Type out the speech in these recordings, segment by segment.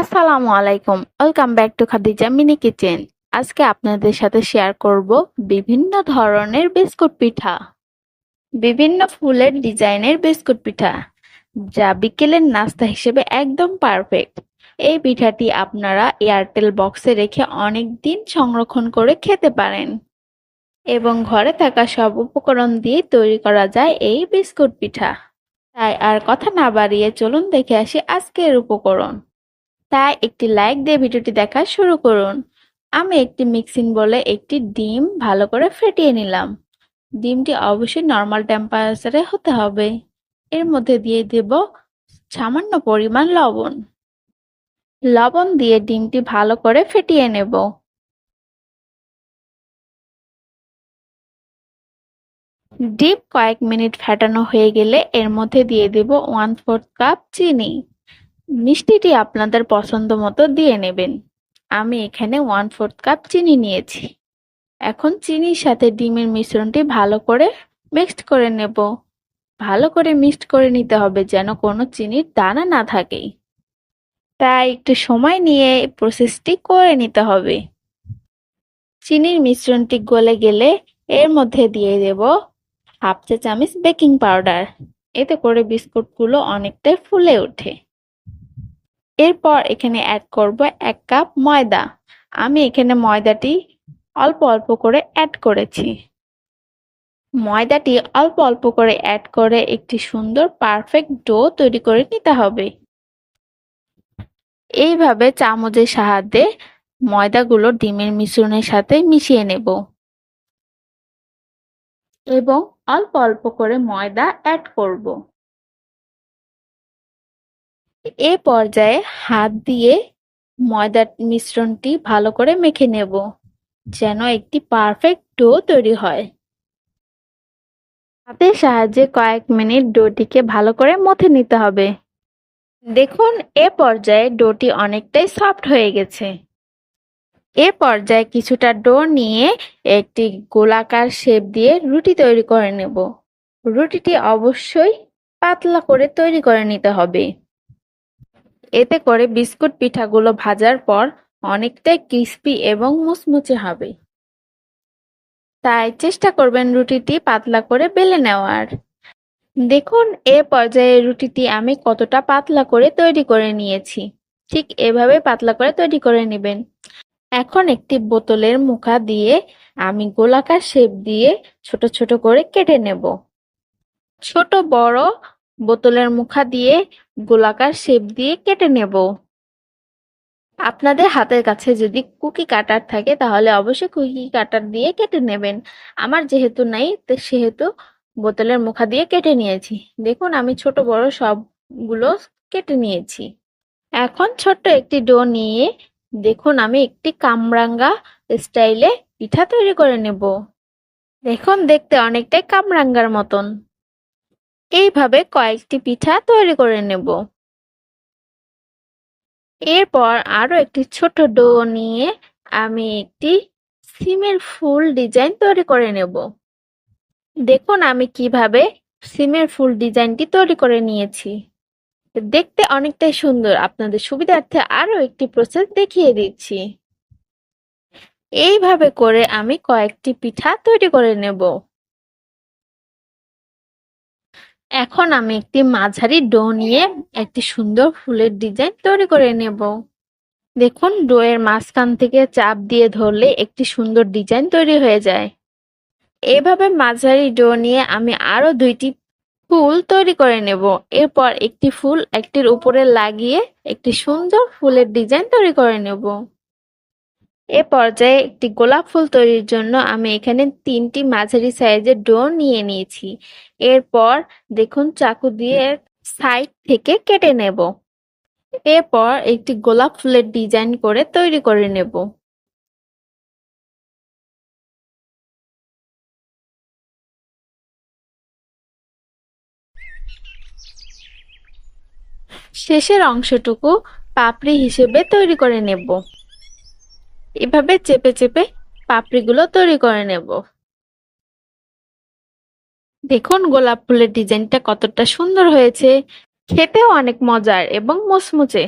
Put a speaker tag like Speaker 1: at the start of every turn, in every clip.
Speaker 1: আসসালামু আলাইকুম। Welcome back to Khadija mini kitchen আজকে আপনাদের সাথে শেয়ার করব বিভিন্ন ধরনের বিস্কুট পিঠা। বিভিন্ন ফুলের ডিজাইনের বিস্কুট পিঠা, যা বিকেলের নাস্তা হিসেবে একদম পারফেক্ট এই পিঠাটি আপনারা এয়ারটেল বক্সে রেখে অনেক দিন সংরক্ষণ করে খেতে পারেন। এবং ঘরে থাকা সব উপকরণ দিয়ে তৈরি করা যায় এই বিস্কুট পিঠা। তাই আর কথা না বাড়িয়ে চলুন দেখে আসি আজকের উপকরণ। তাই একটি লাইক দিয়ে ভিডিওটি দেখা শুরু করুন। আমি একটি মিক্সিং বলে একটি ডিম ভালো করে ফেটিয়ে নিলাম। ডিমটি অবশ্যই নর্মাল টেম্পারেচারে হতে হবে। এর মধ্যে দিয়ে দেব সামান্য পরিমাণ লবণ। লবণ দিয়ে ডিমটি ভালো করে ফেটিয়ে নেব। ডিপ কয়েক মিনিট ফেটানো হয়ে গেলে এর মধ্যে দিয়ে দেব ওয়ান ফোর্থ কাপ চিনি। মিষ্টিটি আপনাদের পছন্দ মতো দিয়ে নেবেন। আমি এখানে ওয়ান ফোর্থ কাপ চিনি নিয়েছি। এখন চিনির সাথে ডিমের মিশ্রণটি ভালো করে মিক্সড করে নেব। ভালো করে মিক্সড করে নিতে হবে যেন কোনো চিনির দানা না থাকে তাই একটু সময় নিয়ে প্রসেসটি করে নিতে হবে। চিনির মিশ্রণটি গলে গেলে এর মধ্যে দিয়ে দেব হাফ চা চামচ বেকিং পাউডার। এতে করে বিস্কুটগুলো অনেকটাই ফুলে ওঠে। এরপর এখানে অ্যাড করব এক কাপ ময়দা। আমি এখানে ময়দাটি অল্প অল্প করে অ্যাড করেছি। ময়দাটি অল্প অল্প করে অ্যাড করে একটি সুন্দর পারফেক্ট ডো তৈরি করে নিতে হবে। এইভাবে চামচের সাহায্যে ময়দাগুলো ডিমের মিশ্রণের সাথে মিশিয়ে নেব। এবং অল্প অল্প করে ময়দা অ্যাড করব। এ পর্যায়ে হাত দিয়ে ময়দার মিশ্রণটি ভালো করে মেখে নেব, যেন একটি পারফেক্ট ডো তৈরি হয়। হাতের সাহায্যে কয়েক মিনিট ডোটিকে ভালো করে মথে নিতে হবে। দেখুন, এ পর্যায়ে ডোটি অনেকটাই সফট হয়ে গেছে। এ পর্যায়ে কিছুটা ডো নিয়ে একটি গোলাকার শেপ দিয়ে রুটি তৈরি করে নেব। রুটিটি অবশ্যই পাতলা করে তৈরি করে নিতে হবে। এতে করে বিস্কুট পিঠাগুলো ভাজার পর অনেকটাই ক্রিস্পি এবং মুচমুচে হবে। তাই চেষ্টা করবেন রুটিটি পাতলা করে বেলে নেওয়ার। দেখুন, এ পর্যায়ে রুটিটি আমি কতটা পাতলা করে তৈরি করে নিয়েছি। ঠিক এভাবে পাতলা করে তৈরি করে নেবেন। এখন একটি বোতলের মুখা দিয়ে আমি গোলাকার শেপ দিয়ে ছোট ছোট করে কেটে নেব। ছোট বড় বোতলের মুখা দিয়ে গোলাকার শেপ দিয়ে কেটে নেব। আপনাদের হাতের কাছে যদি কুকি কাটার থাকে, তাহলে অবশ্যই কুকি কাটার দিয়ে কেটে নেবেন। আমার যেহেতু নাই সেহেতু বোতলের মুখা দিয়ে কেটে নিয়েছি। দেখুন, আমি ছোট, বড় সবগুলো কেটে নিয়েছি। এখন ছোট্ট একটি ডো নিয়ে দেখুন, আমি একটি কামরাঙ্গা স্টাইলে পিঠা তৈরি করে নেব। দেখুন, দেখতে অনেকটাই কামরাঙ্গার মতন। এইভাবে কয়েকটি পিঠা তৈরি করে নেব। এরপর আরও একটি ছোট ডো নিয়ে আমি একটি সিমের ফুল ডিজাইন তৈরি করে নেব। দেখুন আমি কীভাবে সিমের ফুল ডিজাইনটি তৈরি করে নিয়েছি। দেখতে অনেকটাই সুন্দর। আপনাদের সুবিধার্থে আরও একটি প্রসেস দেখিয়ে দিচ্ছি। এইভাবে করে আমি কয়েকটি পিঠা তৈরি করে নেব। এখন আমি একটি মাঝারি ডো নিয়ে একটি সুন্দর ফুলের ডিজাইন তৈরি করে নেব। দেখুন ডো এর মাঝখান থেকে চাপ দিয়ে ধরলে একটি সুন্দর ডিজাইন তৈরি হয়ে যায়। এভাবে মাঝারি ডো নিয়ে আমি আরও দুইটি ফুল তৈরি করে নেব। এরপর একটি ফুল একটির উপরে লাগিয়ে একটি সুন্দর ফুলের ডিজাইন তৈরি করে নেব। এ পর্যায়ে একটি গোলাপ ফুল তৈরির জন্য আমি এখানে তিনটি মাঝারি সাইজের ডো নিয়ে নিয়েছি। এরপর দেখুন চাকু দিয়ে সাইড থেকে কেটে নেব। এরপর একটি গোলাপ ফুলের ডিজাইন করে তৈরি করে নেব। শেষের অংশটুকু পাপড়ি হিসেবে তৈরি করে নেব। এভাবে চেপে চেপে পাপড়িগুলো তৈরি করে নেব। দেখুন গোলাপ ফুলের ডিজাইনটা কতটা সুন্দর হয়েছে। খেতেও অনেক মজার এবং মুচমুচে।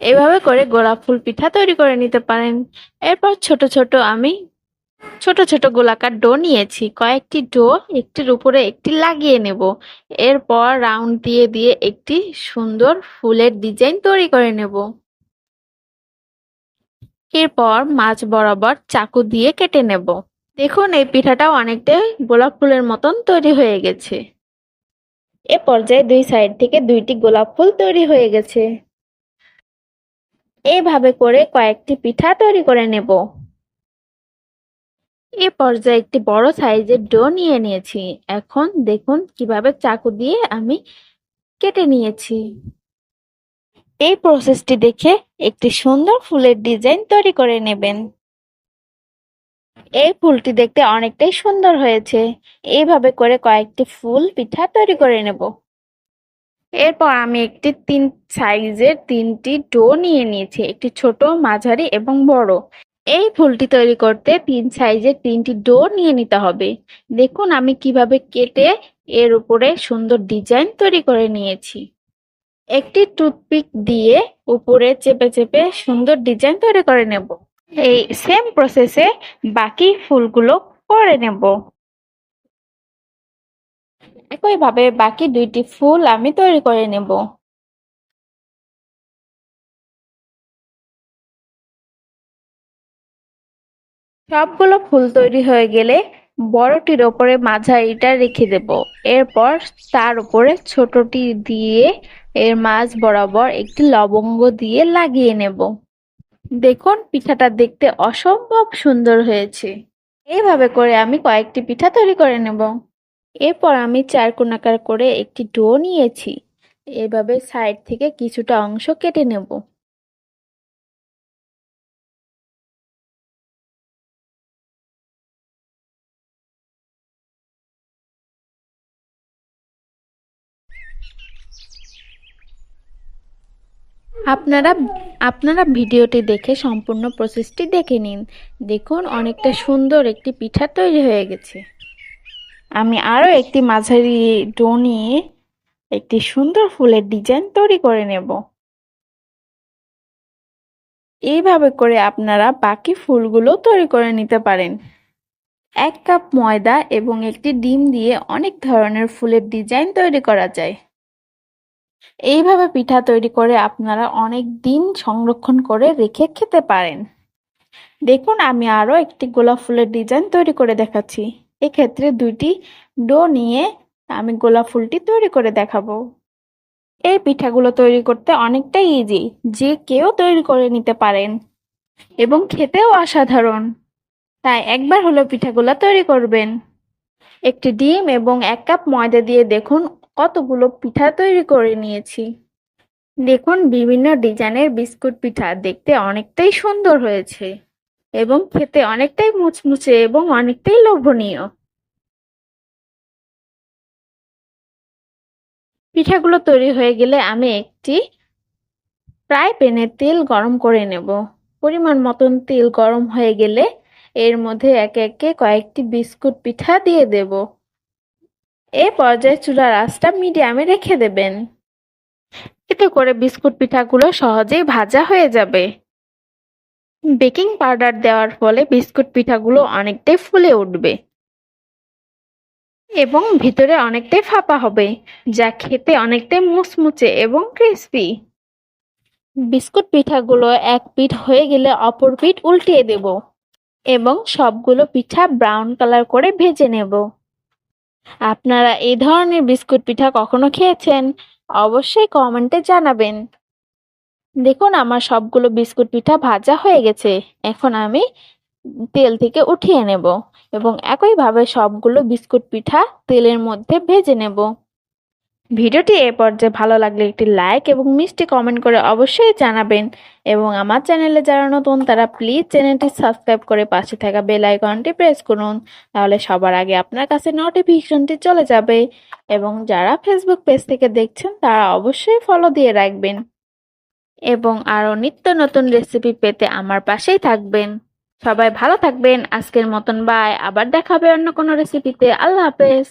Speaker 1: এভাবে করে গোলাপ ফুল পিঠা তৈরি করে নিতে পারেন। এরপর ছোট ছোট আমি ছোট ছোট গোলাকার ডো নিয়েছি। কয়েকটি ডো একটির উপরে একটি লাগিয়ে নেব। এরপর রাউন্ড দিয়ে দিয়ে একটি সুন্দর ফুলের ডিজাইন তৈরি করে নেব। এরপর মাছ বরাবর চাকু দিয়ে কেটে নেব। দেখুন, এই পিঠাটাও অনেকটাই গোলাপ ফুলের মতন তৈরি হয়ে গেছে। এ পর্যায়ে দুই সাইড থেকে দুইটি গোলাপ ফুল তৈরি হয়ে গেছে। এইভাবে করে কয়েকটি পিঠা তৈরি করে নেব। এ পর্যায়ে একটি বড় সাইজের ডো নিয়ে নিয়েছি। এখন দেখুন, কীভাবে চাকু দিয়ে আমি কেটে নিয়েছি। এই প্রসেসটি দেখে একটি সুন্দর ফুলের ডিজাইন তৈরি করে নেবেন। এই ফুলটি দেখতে অনেকটাই সুন্দর হয়েছে। এইভাবে করে কয়েকটি ফুল পিঠা তৈরি করে নেব। এরপর আমি একটি তিন সাইজের তিনটি ডো নিয়ে নিয়েছি, একটি ছোট, মাঝারি এবং বড়। এই ফুলটি তৈরি করতে তিন সাইজের তিনটি ডো নিয়ে নিতে হবে। দেখুন আমি কীভাবে কেটে এর উপরে সুন্দর ডিজাইন তৈরি করে নিয়েছি। একটি টুথপিক দিয়ে উপরে চেপে চেপে সুন্দর ডিজাইন তৈরি করে নেব। এই সেম প্রসেসে বাকি ফুলগুলো করে নেব। একইভাবে বাকি দুইটি ফুল আমি তৈরি করে নেব। সবগুলো ফুল তৈরি হয়ে গেলে বড়টির ওপরে মাঝারিটা রেখে দেব। এরপর তার উপরে ছোটটি দিয়ে এর মাঝ বরাবর একটি লবঙ্গ দিয়ে লাগিয়ে নেব। দেখুন, পিঠাটা দেখতে অসম্ভব সুন্দর হয়েছে। এইভাবে করে আমি কয়েকটি পিঠা তৈরি করে নেব। এরপর আমি চার কোনাকার করে একটি ডো নিয়েছি। এভাবে সাইড থেকে কিছুটা অংশ কেটে নেব। আপনারা আপনারা ভিডিওটি দেখে সম্পূর্ণ প্রসেসটি দেখে নিন। দেখুন, অনেকটা সুন্দর একটি পিঠা তৈরি হয়ে গেছে। আমি আরও একটি মাঝারি ডো নিয়ে একটি সুন্দর ফুলের ডিজাইন তৈরি করে নেব। এইভাবে করে আপনারা বাকি ফুলগুলো তৈরি করে নিতে পারেন। এক কাপ ময়দা এবং একটি ডিম দিয়ে অনেক ধরনের ফুলের ডিজাইন তৈরি করা যায়। এইভাবে পিঠা তৈরি করে আপনারা অনেক দিন সংরক্ষণ করে রেখে খেতে পারেন। দেখুন, আমি আরও একটি গোলাপ ফুলের ডিজাইন তৈরি করে দেখাচ্ছি। এক্ষেত্রে দুইটি ডো নিয়ে আমি গোলাপ ফুলটি তৈরি করে দেখাবো। এই পিঠাগুলো তৈরি করতে অনেকটাই ইজি যে কেউ তৈরি করে নিতে পারেন এবং খেতেও অসাধারণ। তাই একবার হলো পিঠাগুলো তৈরি করবেন। একটি ডিম এবং এক কাপ ময়দা দিয়ে দেখুন কতগুলো পিঠা তৈরি করে নিয়েছি। দেখুন, বিভিন্ন ডিজাইনের বিস্কুট পিঠা দেখতে অনেকটাই সুন্দর হয়েছে এবং খেতে অনেকটাই মুচমুচে এবং অনেকটাই লোভনীয়। পিঠাগুলো তৈরি হয়ে গেলে আমি একটি ফ্রাই প্যানে তেল গরম করে নেব। পরিমাণ মতন তেল গরম হয়ে গেলে এর মধ্যে একে একে কয়েকটি বিস্কুট পিঠা দিয়ে দেব। এ পর্যায়ে চুলার আঁচটা মিডিয়ামে রেখে দেবেন। এতে করে বিস্কুট পিঠাগুলো সহজেই ভাজা হয়ে যাবে। বেকিং পাউডার দেওয়ার ফলে বিস্কুট পিঠাগুলো অনেকটাই ফুলে উঠবে এবং ভিতরে অনেকটাই ফাঁপা হবে, যা খেতে অনেকটাই মুচমুচে এবং ক্রিস্পি। বিস্কুট পিঠাগুলো এক পিঠ হয়ে গেলে অপর পিঠ উল্টিয়ে দেব এবং সবগুলো পিঠা ব্রাউন কালার করে ভেজে নেব। আপনারা এই ধরনের বিস্কুট পিঠা কখনো খেয়েছেন? অবশ্যই কমেন্টে জানাবেন। দেখুন, আমার সবগুলো বিস্কুট পিঠা ভাজা হয়ে গেছে। এখন আমি তেল থেকে উঠিয়ে নেব এবং একইভাবে সবগুলো বিস্কুট পিঠা তেলের মধ্যে ভেজে নেব। ভিডিওটি এ পর্যায়ে ভালো লাগলে একটি লাইক এবং মিষ্টি কমেন্ট করে অবশ্যই জানাবেন। এবং আমার চ্যানেলে যারা নতুন, তারা প্লিজ চ্যানেলটি সাবস্ক্রাইব করে পাশে থাকা বেল আইকনটি প্রেস করুন। তাহলে সবার আগে আপনার কাছে নোটিফিকেশনটি চলে যাবে এবং যারা ফেসবুক পেজ থেকে দেখছেন, তারা অবশ্যই ফলো দিয়ে রাখবেন। এবং আরও নিত্য নতুন রেসিপি পেতে আমার পাশেই থাকবেন। সবাই ভালো থাকবেন। আজকের মতন বাই আবার দেখাবে অন্য কোনো রেসিপিতে আল্লাহ হাফেজ।